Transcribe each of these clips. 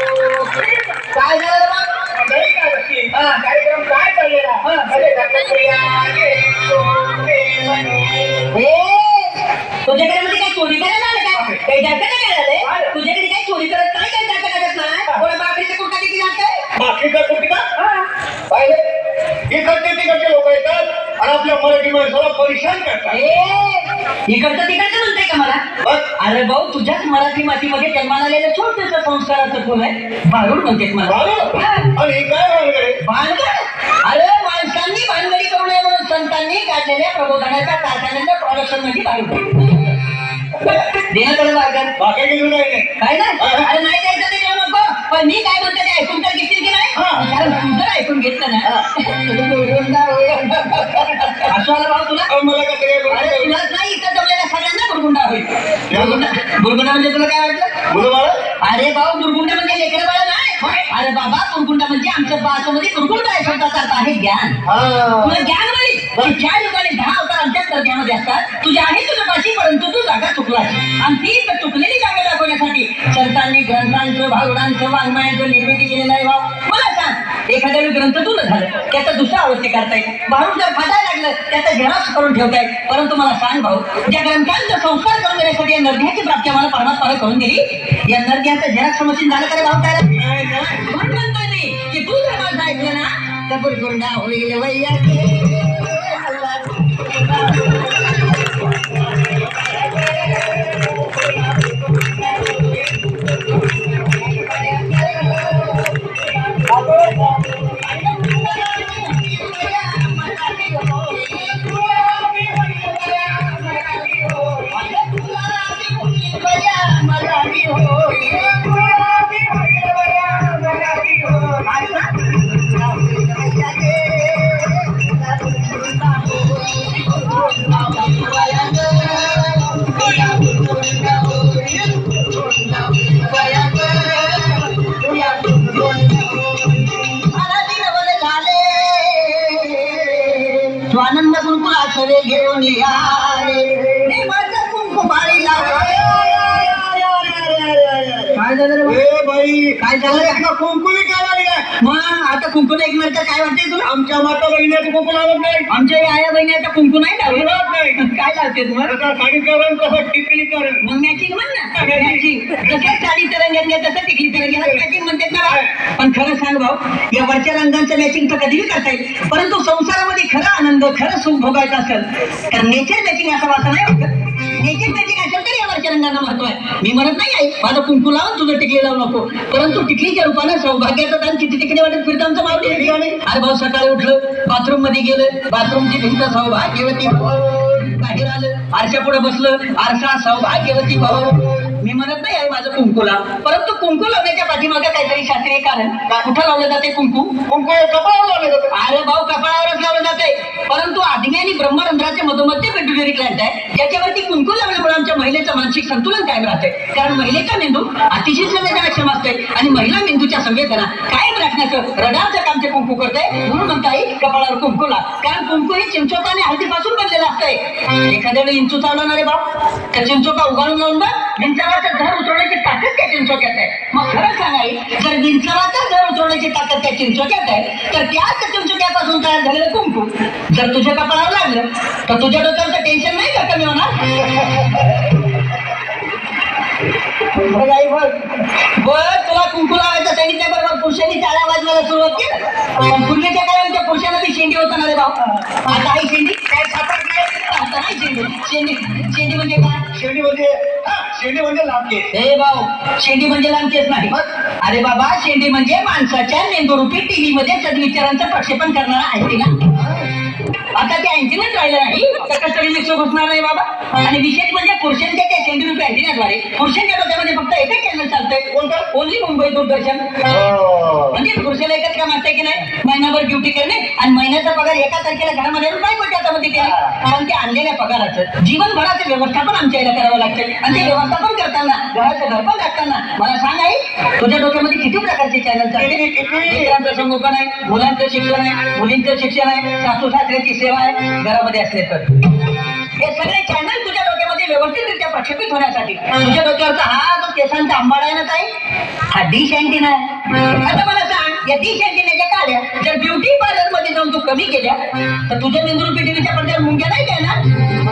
काय झालं बा? हा, कार्यक्रम काय चाललेला अरे दत्तप्रिया गे, हे, आणि आपल्या मराठी माणसाला परेशान करतात. इकडचं तिकडचं म्हणताय का मला. अरे भाऊ तुझ्याच मराठी मातीमध्ये जन्माला आलेलं छोटस संस्काराचं फुल आहे? भारूड म्हणतेस मला. हे. काय भानगडे भानगड? अरे माणसांनी भानगडी करू नये म्हणून संतांनी काढलेल्या प्रबोधनाच्या कारखान्याच्या प्रोडक्शनमध्ये भारूड देण्यात आलं नाही. काय ना अरे नाही द्यायचं पण मी काय म्हणते ते ऐकून तर घेतील की नाही? हा. कारण तू जर ऐकून घेतलं ना. असं आलं भाऊ तुला? अहो, मला कसं काय अरे बोलायचं? तुलाच नाही इथं जमलेल्या सगळ्यांना बुरगुंडा होईल. बुरगुंडा बुरगुंडा म्हणजे तुला काय वाटलं? बाळं? अरे भाऊ बुरगुंडा म्हणजे लेकर बाळा नाही. अरे बाबा बुरगुंडा म्हणजे आमच्या बासमध्ये बुरगुंडा आहे शब्दाचा अर्थ आहे ज्ञान. हा. तुला ज्ञान नाही पण ज्या युगाने दहा आमच्या हृदयामध्ये असतात. तुझ्या आहे पाशी परंतु तू जागा चुकलास. आणि ती तर चुकलेली जागा दाखवण्यासाठी संतांनी ग्रंथांचं भावडांचं वाङ्मयाचं निर्मिती केलेलं आहे भाऊ. मला सांग एखाद्या वेळी ग्रंथ तुला झालं. त्याचा दुसरा आवृत्ती करताय भाऊ जर फाटायला लागलं त्याचा झेरॉक्स करून ठेवताय. परंतु मला सांग भाऊ ज्या ग्रंथांचा संस्कार करून देण्यासाठी या नरध्याची प्राप्ती आम्हाला परमात्माला करून दिली या नरध्याचं झेरॉक्स मशीन झालं का भाऊ? काय म्हणतोय की तू जर माझं ऐकलं ना तर बुरगुंडा होईल वैयाचे सवे घेऊन माझं कुंकू बाळी लावले काय झालं रे भाऊ? ए बाई काय झालं रे? तुला कुंकुली काय लागली काय मग आता कुंकू एक मिनिट काय वाटतंय तुला? आमच्या माता बहिणीचं कुंकू लावत नाही. आमच्या या आया बहिणी आता कुंकू नाही लावत? नाही. काय लावते तुम्हाला आता साडीकरण तसं टिकलीकरण मग मॅचिंग म्हण ना. मॅचिंग जसं साडी तरंग तसं टिकली तरंग मॅचिंग म्हणतात ना भाऊ या वरच्या रंगांचं मॅचिंग तर कधीही करता येईल. परंतु संसारामध्ये खरा आनंद खरं सुख भोगायचा असेल तर नेचर मॅचिंग असा वाचा नाही नेचर मॅचिंग असेल तर या वरच्या रंगांना महत्त्व आहे. मी म्हणत नाही आहे माझं कुंकू लावून तुझं टिकली लावू नको. परंतु टिकलीच्या रूपानं सौभाग्याचं दान किती टिकली वाटत फिरतं आमचं मावली? अरे भाऊ सकाळी उठलं बाथरूममध्ये गेलं बाथरूमची भिंत सौभाग्यवती बाहेर आलं आरशा पुढे बसलं आरसा सौभाग्यवती भाऊ मी म्हणत नाही आहे माझं कुंकूला. परंतु कुंकू लावण्याच्या पाठीमागे काहीतरी शास्त्रीय कारण. कुठं लावलं जाते कुंकू? कुंकू कपाळावर लावले जातं. अरे भाऊ कपाळावरच लावलं जाते परंतु आग्नेय आणि ब्रह्मरंध्राच्या मधोमध्य पेट्युलरी ग्लँड आहे ज्याच्यावरती कुंकू लावल्यामुळे आमच्या महिलेचं मानसिक संतुलन कायम राहते कारण महिलेचा मेंदू अतिशय संवेदनाक्षम असते आणि महिला मेंदूच्या संवेदना कायम राखण्याचं रडारचं काम ते कुंकू करते म्हणून म्हणता येईल कपाळावर कुंकूला. कारण कुंकू हे चिंचोका आणि हळदीपासून बनलेलं असतंय. एखाद्या वेळी इंचू चावला रे भाऊ त्या चिंचोका उगाळून लावून बघ. विंचवाचं घर उचलण्याची ताकद त्या चिंचोक्यात आहे. मग खरं सांगाई जर विंचवाचं घर उचलण्याची ताकद त्या चिंचोक्यात आहे तर त्याच चिंचोक्यापासून तयार झालेलं कुंकू जर तुझ्या कपाळावर लागलं तर तुझ्या डोक्याचं टेन्शन नाही का कमी होणार? बघ आई बघ बघ तुला कुंकू लावायचं. सांगितल्याबरोबर पुरुषांनी टाळ्या वाजवायला सुरुवात केलं. पूर्वीच्या काळात त्या पुरुषाला बी शेंडी होता ना रे भाऊ. आता शेंडी. काय सापडत नाही. आता नाही शेंडी. शेंडी. शेंडी म्हणजे काय? शेंडी म्हणजे हा, शेंडी म्हणजे लाभली हे भाऊ शेंडी म्हणजे नाही. अरे बाबा शेंडी म्हणजे माणसाच्या मेंदुरूपी टीव्ही मध्ये सदविचारांचं प्रक्षेपण करणारा अँटिना आता ते अँटिनाच राहिलं नाही. तर कसं घुसणार नाही बाबा? आणि विशेष म्हणजे पुरुषांच्या त्या चेंडूरूपी अँटिनाद्वारे पुरुषांच्या डोक्यामध्ये फक्त एकच चॅनल चालतंय. कोणतं? ओनली मुंबई दूरदर्शन. हो. म्हणजे पुरुषाला एकच काम असतंय की नाही? महिनाभर ड्युटी करणे आणि महिन्याचा पगार एका तारखेला घरामध्ये बायकोच्या हातामध्ये केला. पण ते आणलेल्या पगाराचं. जीवनभराचं व्यवस्थापन आमच्या याला करावं लागतं आणि ते व्यवस्थापन करताना घराचं घरपण राखताना मला सांग आई तुझ्या डोक्यामध्ये किती प्रकारचे चॅनल? लेकरांचं संगोपन आहे मुलांचं शिक्षण आहे मुलींचं शिक्षण आहे सासू सासऱ्याची सेवा आहे घरामध्ये असले तर. हे सगळे चॅनल तुझ्या डोक्यामध्ये व्यवस्थितरित्या प्रक्षेपित होण्यासाठी. तुझ्या डोक्यावरचा हा जो केसांचा आंबाडा आहे ना ताई हा डिश अँटिना आहे. आता मला सांग या डिश अँटिनाच्या काड्या जर ब्युटी पार्लरमध्ये जाऊन तू कमी केल्या तर तुझ्या मेंदूर पिढीच्या पडद्यावर मुंग्या नाही काय ना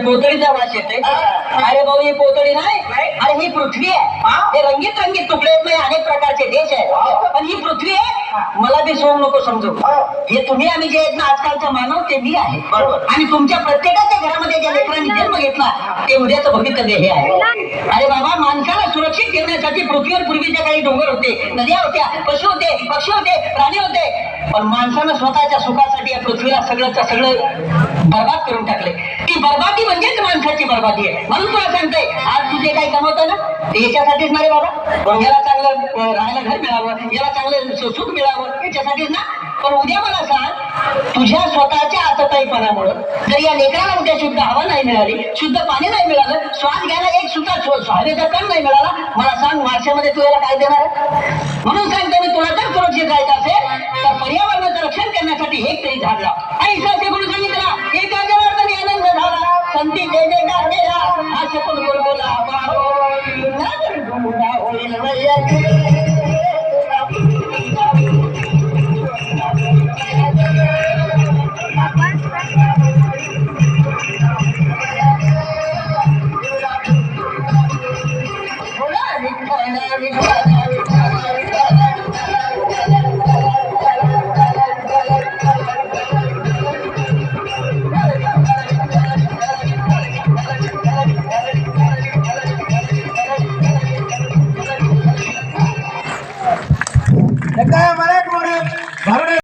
पोतळीचा वास येते अरे भाऊ ही पोतळी नाही. अरे ही पृथ्वी आहे. हे? रंगीत रंगीत तुकडे आहेत, म्हणजे अनेक प्रकारचे देश आहेत. पण ही पृथ्वी आहे. मला बी सोंग नको समजू. हे. तुम्ही आम्ही जे आहेत ना आजकालचा मानव ते मी आहे. बरोबर. आणि तुमच्या प्रत्येकाच्या घरामध्ये ज्या लेकरांनी जन्म घेतला ते उद्याचं भवितव्य हे आहे. अरे बाबा माणसाला सुरक्षित ठेवण्यासाठी पृथ्वीवर पूर्वीच्या काही डोंगर होते नद्या होत्या पशु होते पक्षी होते प्राणी होते. पण माणसानं स्वतःच्या सुखासाठी या पृथ्वीला सगळंच सगळं बर्बाद करून टाकले. ती बर्बादी म्हणजेच माणसाची बर्बादी आहे. म्हणून तुला सांगते. आज तू जे काही कमवतोय ना? ते याच्यासाठीच ना रे बाबा. याला चांगलं राहायला घर मिळावं याला चांगलं सुख मिळावं याच्यासाठीच ना? पण उद्या मला सांग तुझ्या स्वतःच्या आतताईपणामुळं जर या लेकराला उद्या शुद्ध हवा नाही मिळाली शुद्ध पाणी नाही मिळालं श्वास घ्यायला एक सुद्धा स्व- कण नाही मिळाला मला सांग माशामध्ये तू याला काय देणार म्हणून सांगतो मी तुला जर सुरक्षित जायचं असेल तर पर्यावरणाचं रक्षण करण्यासाठी एक तरी झाड लाव. आणि इथे म्हणून सांगितलं होईल